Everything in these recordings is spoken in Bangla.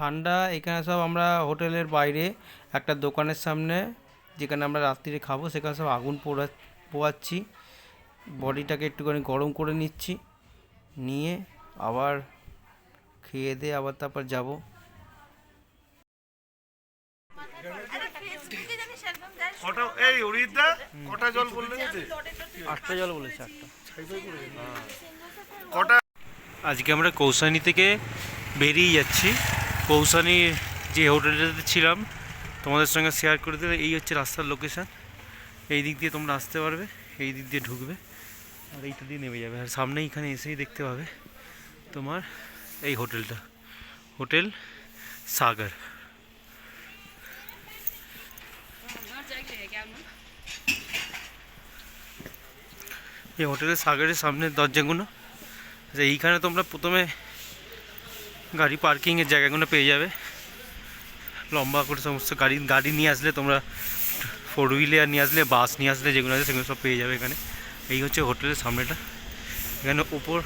ঠান্ডা এখানে সব আমরা হোটেলের বাইরে একটা দোকানের সামনে যেখানে আমরা রাত্রিরে খাব সেখানে সব আগুন পোড়া পোয়াচ্ছি। বডিটাকে একটুখানি গরম করে নিচ্ছি নিয়ে আবার খেয়ে দিয়ে আবার তারপর যাব। কটা এই উড়িদা কটা জল বললে আটটা জল বলেছে আটটা। কটা আজকে আমরা কৌসানি থেকে বেরিয়ে যাচ্ছি। কৌসানির যে হোটেলটাতে ছিলাম, তোমাদের সঙ্গে শেয়ার করে দিলে, এই হচ্ছে রাস্তার লোকেশান এই দিক দিয়ে তোমরা আসতে পারবে, এই দিক দিয়ে ঢুকবে, আর এইটা দিয়ে নেমে যাবে। আর সামনে এখানে এসেই দেখতে পাবে তোমার এই হোটেলটা। হোটেল সাগর। এই হোটেলের সাগরের সামনের দরজাগুলো এইখানে তোমরা প্রথমে গাড়ি পার্কিংয়ের জায়গাগুলো পেয়ে যাবে। লম্বা করে সমস্ত গাড়ি গাড়ি নিয়ে আসলে তোমরা ফোর হুইলার নিয়ে আসলে বাস নিয়ে আসলে যেগুলো আছে সেগুলো সব পেয়ে যাবে এখানে। এই হচ্ছে হোটেলের সামনেটা। এখানে ওপর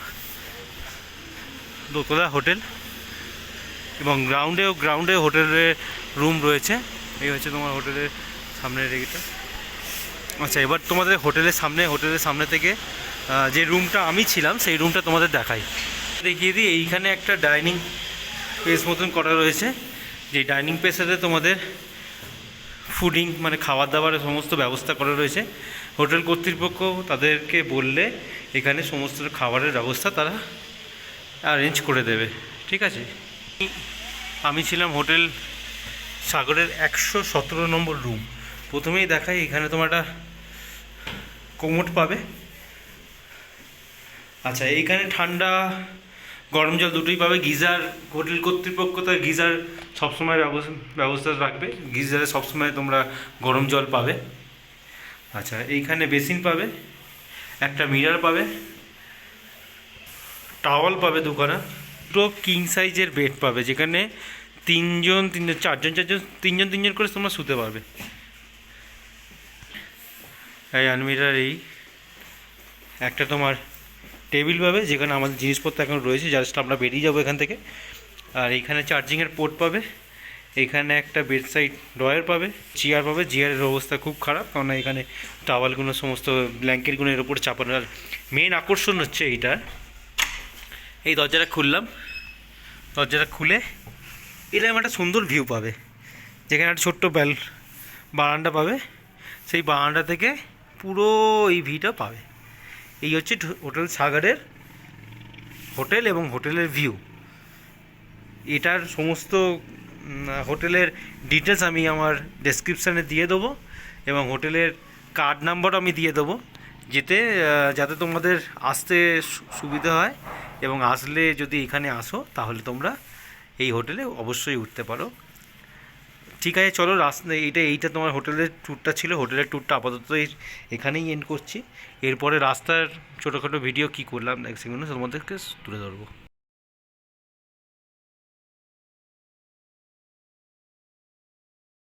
দোতলা হোটেল এবং গ্রাউন্ডেও গ্রাউন্ডে হোটেলের রুম রয়েছে। এই হচ্ছে তোমার হোটেলের সামনের এদিকটা আচ্ছা এবার তোমাদের হোটেলের সামনে হোটেলের সামনে থেকে যে রুমটা আমি ছিলাম, সেই রুমটা তোমাদের দেখাই। দেখিয়ে দিই, এইখানে একটা ডাইনিং পেস মতন করা রয়েছে। যে ডাইনিং স্পেসেতে তোমাদের ফুডিং মানে খাবার দাবারের সমস্ত ব্যবস্থা করা রয়েছে। হোটেল কর্তৃপক্ষ তাদেরকে বললে এখানে সমস্ত খাবারের ব্যবস্থা তারা অ্যারেঞ্জ করে দেবে। ঠিক আছে? আমি ছিলাম হোটেল সাগরের একশো সতেরো নম্বর রুম প্রথমেই দেখাই এখানে তোমার একটা কোমোট পাবে। আচ্ছা এইখানে ঠান্ডা গরম জল দুটোই পাবে। গিজার হোটেল কর্তৃপক্ষ তার গিজার সবসময় ব্যবস্থা ব্যবস্থা রাখবে। গিজারে সবসময় তোমরা গরম জল পাবে। আচ্ছা এইখানে বেসিন পাবে, একটা মিরার পাবে, টাওয়াল পাবে দুখানা দুটো কিং সাইজের বেড পাবে, যেখানে তিনজন তিনজন, চারজন চারজন, তিনজন তিনজন করে তোমরা শুতে পারবে। এই আলমিরার এই। একটা তোমার টেবিল পাবে, যেখানে আমাদের জিনিসপত্র এখন রয়েছে, জাস্ট আমরা বেরিয়ে যাব এখান থেকে। আর এইখানে চার্জিংয়ের পোর্ট পাবে, এখানে একটা বেড সাইড ড্রয়ার পাবে, চেয়ার পাবে, চেয়ারের অবস্থা খুব খারাপ কারণ এখানে টাওয়ালগুলো সমস্ত, ব্ল্যাঙ্কেটগুলো এর উপর চাপানো। আর মেন আকর্ষণ হচ্ছে এইটা। এই দরজাটা খুললাম। দরজাটা খুলে এরকম একটা সুন্দর ভিউ পাবে। যেখানে একটা ছোট্ট ব্যাল বারান্দা পাবে। সেই বারান্দা থেকে পুরো এই ভিউটা পাবে। এই হচ্ছে হোটেল সাগরের হোটেল এবং হোটেলের ভিউ। এটার সমস্ত হোটেলের ডিটেলস আমি আমার ডেসক্রিপশানে দিয়ে দেবো এবং হোটেলের কার্ড নাম্বারও আমি দিয়ে দেবো, যেতে যাতে তোমাদের আসতে সুবিধা হয় এবং আসলে যদি এখানে আসো তাহলে তোমরা এই হোটেলে অবশ্যই উঠতে পারো। ঠিক আছে, চলো রাস্তা, এইটা এইটা তোমার হোটেলের ট্যুরটা ছিল, হোটেলের ট্যুরটা আপাতত এখানেই এন্ড করছি। এরপরে রাস্তার ছোটোখাটো ভিডিও কী করলাম সেগুলো তোমাদেরকে তুলে ধরবো।